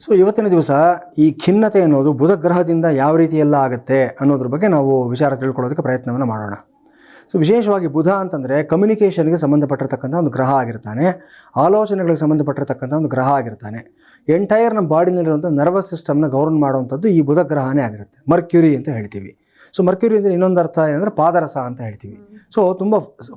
So ಇವತ್ತಿನ ದಿವಸ ಈ ಖಿನ್ನತೆ ಅನ್ನೋದು ಬುಧ ಗ್ರಹದಿಂದ ಯಾವ ರೀತಿ ಎಲ್ಲ ಆಗುತ್ತೆ ಅನ್ನೋದ್ರ ಬಗ್ಗೆ ನಾವು ವಿಚಾರ ತಿಳ್ಕೊಳ್ಳೋದಕ್ಕೆ ಪ್ರಯತ್ನವನ್ನು ಮಾಡೋಣ. ಸೊ ವಿಶೇಷವಾಗಿ ಬುಧ ಅಂತಂದರೆ ಕಮ್ಯುನಿಕೇಷನ್ಗೆ ಸಂಬಂಧಪಟ್ಟಿರ್ತಕ್ಕಂಥ ಒಂದು ಗ್ರಹ ಆಗಿರ್ತಾನೆ. ಆಲೋಚನೆಗಳಿಗೆ ಸಂಬಂಧಪಟ್ಟಿರ್ತಕ್ಕಂಥ ಒಂದು ಗ್ರಹ ಆಗಿರ್ತಾನೆ. ಎಂಟೈರ್ ನಮ್ಮ ಬಾಡಿನಲ್ಲಿರುವಂಥ ನರ್ವಸ್ ಸಿಸ್ಟಮ್ನ ಗೌರ್ನ್ ಮಾಡುವಂಥದ್ದು ಈ ಬುಧ ಗ್ರಹನೇ ಆಗಿರುತ್ತೆ. ಮರ್ಕ್ಯೂರಿ ಅಂತ ಹೇಳ್ತೀವಿ. ಸೊ ಮರ್ಕ್ಯೂರಿ ಅಂದರೆ ಇನ್ನೊಂದು ಅರ್ಥ ಏನಂದರೆ ಪಾದರಸ ಅಂತ ಹೇಳ್ತೀವಿ. ಸೊ ತುಂಬ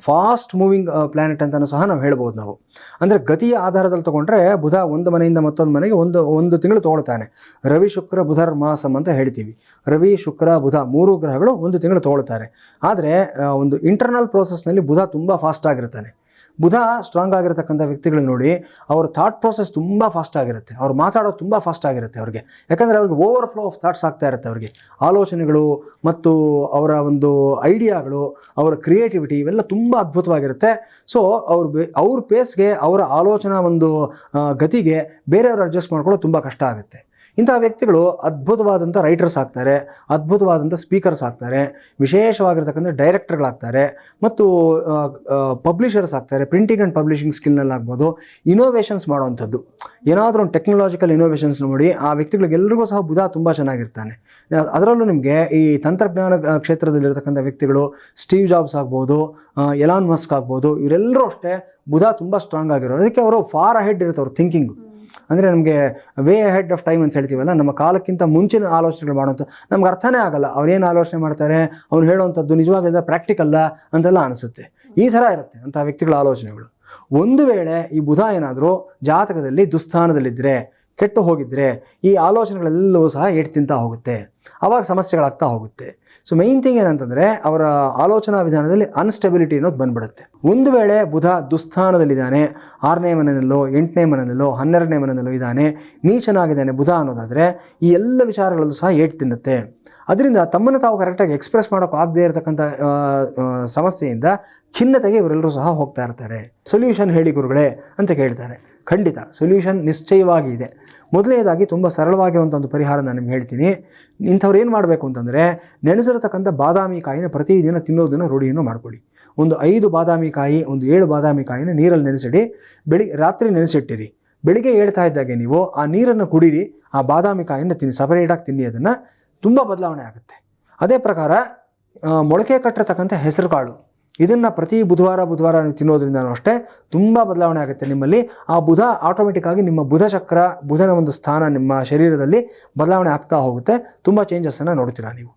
ಫಾಸ್ಟ್ ಮೂವಿಂಗ್ ಪ್ಲ್ಯಾನೆಟ್ ಅಂತಲೂ ಸಹ ನಾವು ಹೇಳ್ಬೋದು ನಾವು. ಅಂದರೆ ಗತಿಯ ಆಧಾರದಲ್ಲಿ ತೊಗೊಂಡ್ರೆ ಬುಧ ಒಂದು ಮನೆಯಿಂದ ಮತ್ತೊಂದು ಮನೆಗೆ ಒಂದು ಒಂದು ತಿಂಗಳು ತೊಗೊಳ್ತಾನೆ. ರವಿ, ಶುಕ್ರ ಬುಧರ್ ಮಾಸಂ ಅಂತ ಹೇಳ್ತೀವಿ. ರವಿ, ಶುಕ್ರ, ಬುಧ ಮೂರು ಗ್ರಹಗಳು ಒಂದು ತಿಂಗಳು ತೊಗೊಳ್ತಾರೆ. ಆದರೆ ಒಂದು ಇಂಟರ್ನಲ್ ಪ್ರೋಸೆಸ್ನಲ್ಲಿ ಬುಧ ತುಂಬ ಫಾಸ್ಟ್ ಆಗಿರ್ತಾನೆ. ಬುಧ ಸ್ಟ್ರಾಂಗ್ ಆಗಿರತಕ್ಕಂಥ ವ್ಯಕ್ತಿಗಳು ನೋಡಿ ಅವ್ರ ಥಾಟ್ ಪ್ರೋಸೆಸ್ ತುಂಬ ಫಾಸ್ಟ್ ಆಗಿರುತ್ತೆ. ಅವ್ರು ಮಾತಾಡೋದು ತುಂಬ ಫಾಸ್ಟ್ ಆಗಿರುತ್ತೆ ಅವ್ರಿಗೆ. ಯಾಕಂದರೆ ಅವ್ರಿಗೆ ಓವರ್ ಫ್ಲೋ ಆಫ್ ಥಾಟ್ಸ್ ಆಗ್ತಾ ಇರುತ್ತೆ ಅವ್ರಿಗೆ. ಆಲೋಚನೆಗಳು ಮತ್ತು ಅವರ ಒಂದು ಐಡಿಯಾಗಳು ಅವರ ಕ್ರಿಯೇಟಿವಿಟಿ ಇವೆಲ್ಲ ತುಂಬ ಅದ್ಭುತವಾಗಿರುತ್ತೆ. ಸೊ ಅವ್ರ ಬೇ, ಅವ್ರ ಪೇಸ್ಗೆ ಅವರ ಆಲೋಚನಾ ಒಂದು ಗತಿಗೆ ಬೇರೆಯವರು ಅಡ್ಜಸ್ಟ್ ಮಾಡ್ಕೊಳ್ಳೋದು ತುಂಬ ಕಷ್ಟ ಆಗುತ್ತೆ. ಇಂತಹ ವ್ಯಕ್ತಿಗಳು ಅದ್ಭುತವಾದಂಥ ರೈಟರ್ಸ್ ಆಗ್ತಾರೆ ಅದ್ಭುತವಾದಂಥ ಸ್ಪೀಕರ್ಸ್ ಆಗ್ತಾರೆ, ವಿಶೇಷವಾಗಿರ್ತಕ್ಕಂಥ ಡೈರೆಕ್ಟರ್ಗಳಾಗ್ತಾರೆ ಮತ್ತು ಪಬ್ಲಿಷರ್ಸ್ ಆಗ್ತಾರೆ ಪ್ರಿಂಟಿಂಗ್ ಆ್ಯಂಡ್ ಪಬ್ಲಿಷಿಂಗ್ ಸ್ಕಿಲ್ನಲ್ಲಿ ಆಗ್ಬೋದು ಇನೋವೇಷನ್ಸ್ ಮಾಡುವಂಥದ್ದು. ಏನಾದರೂ ಟೆಕ್ನಾಲಜಿಕಲ್ ಇನೋವೇಷನ್ಸ್ ನೋಡಿ, ಆ ವ್ಯಕ್ತಿಗಳಿಗೆಲ್ಲರಿಗೂ ಸಹ ಬುಧ ತುಂಬ ಚೆನ್ನಾಗಿರ್ತಾನೆ. ಅದರಲ್ಲೂ ನಿಮಗೆ ಈ ತಂತ್ರಜ್ಞಾನ ಕ್ಷೇತ್ರದಲ್ಲಿರ್ತಕ್ಕಂಥ ವ್ಯಕ್ತಿಗಳು ಸ್ಟೀವ್ ಜಾಬ್ಸ್ ಆಗ್ಬೋದು ಎಲಾನ್ ಮಸ್ಕ್ ಆಗ್ಬೋದು ಇವರೆಲ್ಲರೂ ಅಷ್ಟೇ ಬುಧ ತುಂಬ ಸ್ಟ್ರಾಂಗ್ ಆಗಿರೋದು ಅದಕ್ಕೆ ಅವರು ಫಾರ್ ಅಹೆಡ್ ಇರುತ್ತೆ ಅವ್ರ ಥಿಂಕಿಂಗು ಅಂದರೆ ನಮಗೆ ವೇ ಹೆಡ್ ಆಫ್ ಟೈಮ್ ಅಂತ ಹೇಳ್ತೀವಲ್ಲ, ನಮ್ಮ ಕಾಲಕ್ಕಿಂತ ಮುಂಚಿನ ಆಲೋಚನೆಗಳು ಮಾಡುವಂಥ ನಮ್ಗೆ ಅರ್ಥನೇ ಆಗಲ್ಲ. ಅವ್ರೇನು ಆಲೋಚನೆ ಮಾಡ್ತಾರೆ? ಅವ್ನು ಹೇಳುವಂಥದ್ದು ನಿಜವಾಗಲಿಲ್ಲ ಪ್ರಾಕ್ಟಿಕಲ್ಲ ಅಂತೆಲ್ಲ ಅನಿಸುತ್ತೆ. ಈ ಥರ ಇರುತ್ತೆ ಅಂಥ ವ್ಯಕ್ತಿಗಳ ಆಲೋಚನೆಗಳು. ಒಂದು ವೇಳೆ ಈ ಬುಧ ಏನಾದರೂ ಜಾತಕದಲ್ಲಿ ದುಸ್ಥಾನದಲ್ಲಿದ್ದರೆ ಕೆಟ್ಟು ಹೋಗಿದ್ದರೆ ಈ ಆಲೋಚನೆಗಳೆಲ್ಲವೂ ಸಹ ಏಟ್ ತಿಂತಾ ಹೋಗುತ್ತೆ. ಆವಾಗ ಸಮಸ್ಯೆಗಳಾಗ್ತಾ ಹೋಗುತ್ತೆ. ಸೊ ಮೈನ್ ಥಿಂಗ್ ಏನಂತಂದರೆ ಅವರ ಆಲೋಚನಾ ವಿಧಾನದಲ್ಲಿ ಅನ್ಸ್ಟೆಬಿಲಿಟಿ ಅನ್ನೋದು ಬಂದ್ಬಿಡುತ್ತೆ. ಒಂದು ವೇಳೆ ಬುಧ ದುಸ್ಥಾನದಲ್ಲಿದ್ದಾನೆ, ಆರನೇ ಮನೆಯಲ್ಲೋ, ಎಂಟನೇ ಮನೆಯಲ್ಲೋ, ಹನ್ನೆರಡನೇ ಮನೆಯಲ್ಲೋ ಇದ್ದಾನೆ, ನೀಚನಾಗಿದ್ದಾನೆ ಬುಧ ಅನ್ನೋದಾದರೆ ಈ ಎಲ್ಲ ವಿಚಾರಗಳಲ್ಲೂ ಸಹ ಏಟ್ ತಿನ್ನುತ್ತೆ ಅದರಿಂದ ತಮ್ಮನ್ನು ತಾವು ಕರೆಕ್ಟಾಗಿ ಎಕ್ಸ್ಪ್ರೆಸ್ ಮಾಡೋಕೆ ಆಗದೇ ಇರತಕ್ಕಂಥ ಸಮಸ್ಯೆಯಿಂದ ಖಿನ್ನತೆಗೆ ಇವರೆಲ್ಲರೂ ಸಹ ಹೋಗ್ತಾ ಇರ್ತಾರೆ. ಸೊಲ್ಯೂಷನ್ ಹೇಳಿ ಗುರುಗಳೇ ಅಂತ ಕೇಳ್ತಾರೆ. ಖಂಡಿತ ಸೊಲ್ಯೂಷನ್ ನಿಶ್ಚಯವಾಗಿ ಇದೆ ಮೊದಲನೇದಾಗಿ ತುಂಬ ಸರಳವಾಗಿರುವಂಥ ಒಂದು ಪರಿಹಾರ ನಾನು ನಿಮ್ಗೆ ಹೇಳ್ತೀನಿ. ಇಂಥವ್ರು ಏನು ಮಾಡಬೇಕು ಅಂತಂದರೆ, ನೆನೆಸಿರತಕ್ಕಂಥ ಬಾದಾಮಿ ಕಾಯಿನ ಪ್ರತಿದಿನ ತಿನ್ನೋದನ್ನು ರೂಢಿಯನ್ನು ಮಾಡ್ಕೊಳ್ಳಿ. ಒಂದು ಐದು ಬಾದಾಮಿ ಕಾಯಿ, ಒಂದು ಏಳು ಬಾದಾಮಿ ಕಾಯಿನ ನೀರಲ್ಲಿ ನೆನೆಸಿಡಿ. ಬೆಳಿ, ರಾತ್ರಿ ನೆನೆಸಿಟ್ಟಿರಿ. ಬೆಳಿಗ್ಗೆ ಹೇಳ್ತಾ ಇದ್ದಾಗೆ ನೀವು, ಆ ನೀರನ್ನು ಕುಡೀರಿ, ಆ ಬಾದಾಮಿ ಕಾಯಿನ ತಿನ್ನಿ ಸಪರೇಟಾಗಿ ತಿನ್ನಿ, ಅದನ್ನು ತುಂಬ ಬದಲಾವಣೆ ಆಗುತ್ತೆ. ಅದೇ ಪ್ರಕಾರ ಮೊಳಕೆ ಕಟ್ಟಿರ್ತಕ್ಕಂಥ ಹೆಸರು ಕಾಳು ಇದನ್ನು ಪ್ರತಿ ಬುಧವಾರ ಬುಧವಾರ ನೀವು ತಿನ್ನೋದ್ರಿಂದನೂ ಅಷ್ಟೇ ತುಂಬ ಬದಲಾವಣೆ ಆಗುತ್ತೆ ನಿಮ್ಮಲ್ಲಿ. ಆ ಬುಧ ಆಟೋಮೆಟಿಕ್ ಆಗಿ ನಿಮ್ಮ ಬುಧ ಚಕ್ರ, ಬುಧನ ಒಂದು ಸ್ಥಾನ ನಿಮ್ಮ ಶರೀರದಲ್ಲಿ ಬದಲಾವಣೆ ಆಗ್ತಾ ಹೋಗುತ್ತೆ. ತುಂಬ ಚೇಂಜಸ್ಸನ್ನು ನೋಡ್ತೀರಾ ನೀವು.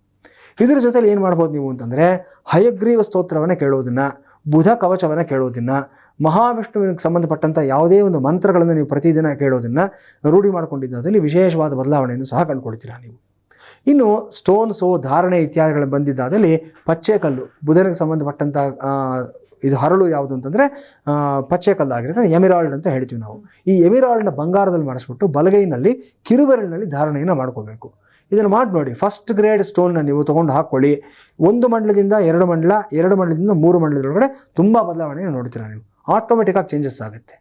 ಇದರ ಜೊತೆಲಿ ಏನು ಮಾಡ್ಬೋದು ನೀವು ಅಂತಂದರೆ ಹಯಗ್ರೀವ ಸ್ತೋತ್ರವನ್ನು ಕೇಳೋದನ್ನು, ಬುಧ ಕವಚವನ್ನು ಕೇಳೋದನ್ನು ಮಹಾವಿಷ್ಣುವಿಗೆ ಸಂಬಂಧಪಟ್ಟಂಥ ಯಾವುದೇ ಒಂದು ಮಂತ್ರಗಳನ್ನು ನೀವು ಪ್ರತಿದಿನ ಕೇಳೋದನ್ನು ರೂಢಿ ಮಾಡಿಕೊಂಡಿದ್ದಲ್ಲಿ ವಿಶೇಷವಾದ ಬದಲಾವಣೆಯನ್ನು ಸಹ ಕಂಡುಕೊಳ್ತೀರಾ ನೀವು. ಇನ್ನು ಸ್ಟೋನ್ಸು ಧಾರಣೆ ಇತ್ಯಾದಿಗಳು ಬಂದಿದ್ದಾದಲ್ಲಿ ಪಚ್ಚೆಕಲ್ಲು, ಬುಧನಿಗೆ ಸಂಬಂಧಪಟ್ಟಂಥ ಇದು ಹರಳು ಯಾವುದು ಅಂತಂದರೆ ಪಚ್ಚೆ ಕಲ್ಲು ಆಗಿರುತ್ತೆ ಎಮಿರಾಲ್ಡ್ ಅಂತ ಹೇಳ್ತೀವಿ ನಾವು. ಈ ಎಮಿರಾಲ್ಡ್ನ ಬಂಗಾರದಲ್ಲಿ ಮಾಡಿಸ್ಬಿಟ್ಟು ಬಲಗೈನಲ್ಲಿ, ಕಿರುಬೆರಳಿನಲ್ಲಿ ಧಾರಣೆಯನ್ನು ಮಾಡ್ಕೋಬೇಕು. ಇದನ್ನು ಮಾಡಿ ನೋಡಿ. ಫಸ್ಟ್ ಗ್ರೇಡ್ ಸ್ಟೋನ್ನ ನೀವು ತೊಗೊಂಡು ಹಾಕ್ಕೊಳ್ಳಿ ಒಂದು ಮಂಡಲದಿಂದ ಎರಡು ಮಂಡಲ, ಎರಡು ಮಂಡಲದಿಂದ ಮೂರು ಮಂಡಲದೊಳಗಡೆ ತುಂಬ ಬದಲಾವಣೆಯನ್ನು ನೋಡ್ತೀರಾ ನೀವು. ಆಟೋಮೆಟಿಕ್ಕಾಗಿ ಚೇಂಜಸ್ ಆಗುತ್ತೆ.